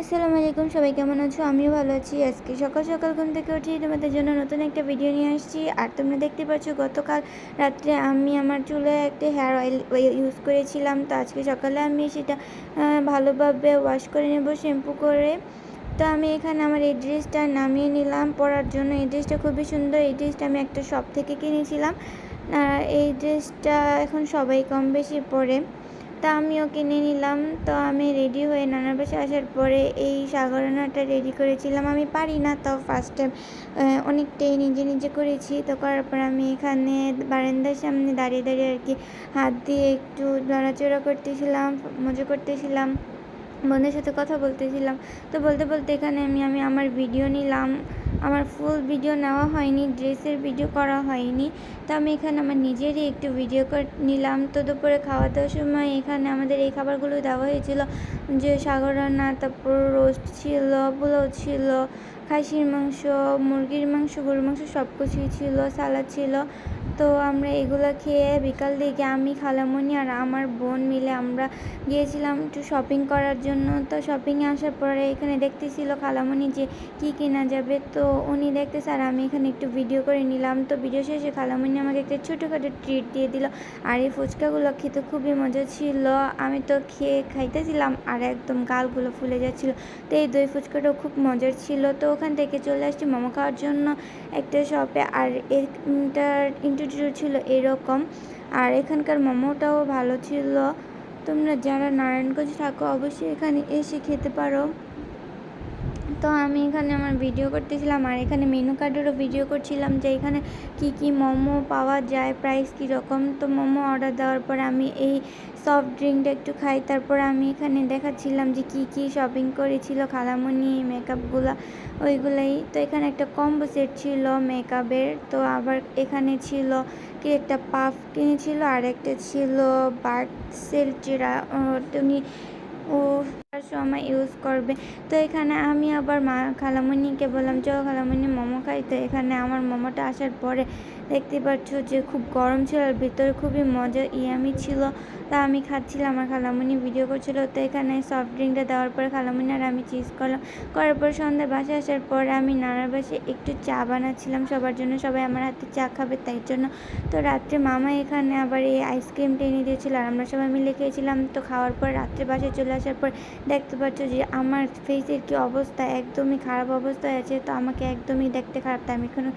আসসালামু আলাইকুম, সবাই কেমন আছো? আমিও ভালো আছি। আজকে সকাল সকাল ঘুম থেকে উঠি তোমাদের জন্য নতুন একটা ভিডিও নিয়ে আসছি। আর তোমরা দেখতে পাচ্ছ, গতকাল রাত্রে আমি আমার চুলে একটা হেয়ার অয়েল ইউজ করেছিলাম। তো আজকে সকালে আমি সেটা ভালোভাবে ওয়াশ করে নেব শ্যাম্পু করে। তো আমি এখানে আমার এই ড্রেসটা নামিয়ে নিলাম। পরার জন্য এই ড্রেসটা খুবই সুন্দর। এই ড্রেসটা আমি একটা শপ থেকে কিনেছিলাম। এই ড্রেসটা এখন সবাই কম বেশি পরে। তা আমিও কিনে নিলাম। তো আমি রেডি হয়ে নানার বাসে আসার পরে এই সাগরনাটা রেডি করেছিলাম। আমি পারি না তো ফার্স্ট টাইম অনেকটাই নিজে নিজে করেছি। তো করার পর আমি এখানে বারান্দার সামনে দাঁড়িয়ে দাঁড়িয়ে আর কি হাত দিয়ে একটু নড়াচড়া করতেছিলাম, মজা করতেছিলাম বন্ধুদের সাথে কথা বলতেছিলাম। তো বলতে বলতে এখানে আমি আমি আমার ভিডিও নিলাম। আমার ফুল ভিডিও নেওয়া হয়নি ড্রেসের ভিডিও করা হয়নি। তো আমি এখানে আমার নিজেরই একটু ভিডিও করে নিলাম। তো দুপুরে খাওয়া দাওয়ার সময় এখানে আমাদের এই খাবারগুলো দেওয়া হয়েছিল, যে সাগর রান্না, তারপর রোস্ট ছিল, পোলাও ছিল খাসির মাংস, মুরগির মাংস, গরুর মাংস সব কিছুই ছিল, সালাদ ছিল। তো আমরা এগুলো খেয়ে বিকাল দিকে আমি, খালামণি আর আমার বোন মিলে আমরা গিয়েছিলাম একটু শপিং করার জন্য। তো শপিংয়ে আসার পরে এখানে দেখতেছিল খালামণি যে কি কেনা যাবে। তো উনি দেখতেছে আর আমি এখানে একটু ভিডিও করে নিলাম। তো ভিডিও শেষে খালামণি আমাকে একটা ছোটোখাটো ট্রিট দিয়ে দিল। আর এই ফুচকাগুলো খেতে খুবই মজা ছিল। আমি তো খেয়ে খাইতেছিলাম আর একদম গালগুলো ফুলে যাচ্ছিল। তো এই দই ফুচকাটাও খুব মজার ছিল। তো ওখান থেকে চলে আসছি। মোমো খাওয়ার জন্য একটা শপে আর এটার ইন্টারভিউ ছিল এরকম। আর এখানকার মোমোটাও ভালো ছিল। তোমরা যারা নারায়ণগঞ্জ থাকো, অবশ্যই এখানে এসে খেতে পারো। তো আমি এখানে আমার ভিডিও করতেছিলাম আর এখানে মেনু কার্ডেরও ভিডিও করছিলাম যে এখানে কি কি মোমো পাওয়া যায় প্রাইস কীরকম তো মোমো অর্ডার দেওয়ার পর আমি এই সফট ড্রিঙ্কটা একটু খাই। তারপর আমি এখানে দেখাচ্ছিলাম যে কি কি শপিং করেছিল খালামণি মেকআপগুলো ওইগুলাই। তো এখানে একটা কম্বো সেট ছিল মেকআপের তো আবার এখানে ছিল কি একটা পাফ কিনেছিল আর একটা ছিল বার্ডসের যেটা তুমি ও সময় ইউজ করবে। তো এখানে আমি আবার মা খালামণিকে বললাম, চলো খালামণি, মোমো খাই। তো এখানে আমার মোমোটা আসার পরে দেখতে পাচ্ছ যে খুব গরম ছিল আর ভিতরে খুবই মজা, ইয়ামি ছিল। তা আমি খাচ্ছিলাম আমার খালামণি ভিডিও করছিল। তো এখানে সফট ড্রিঙ্কটা দেওয়ার পরে খালামণি আর আমি চিজ করলাম। করার পর সন্ধ্যা বাসে আসার পরে আমি নানার বাসে একটু চা বানাচ্ছিলাম। সবার জন্য সবাই আমার হাতে চা খাবে তাই জন্য। তো রাত্রে মামা এখানে আবার এই আইসক্রিমটা এনে দিয়েছিল আর আমরা সবাই মিলে খেয়েছিলাম। তো খাওয়ার পর রাত্রে বাসায় চলে আসার পর দেখতে পাচ্ছ যে আমার ফেসের কি অবস্থা? একদমই খারাপ অবস্থায় আছে, তো আমাকে একদমই দেখতে খারাপ। তাই আমি এখনও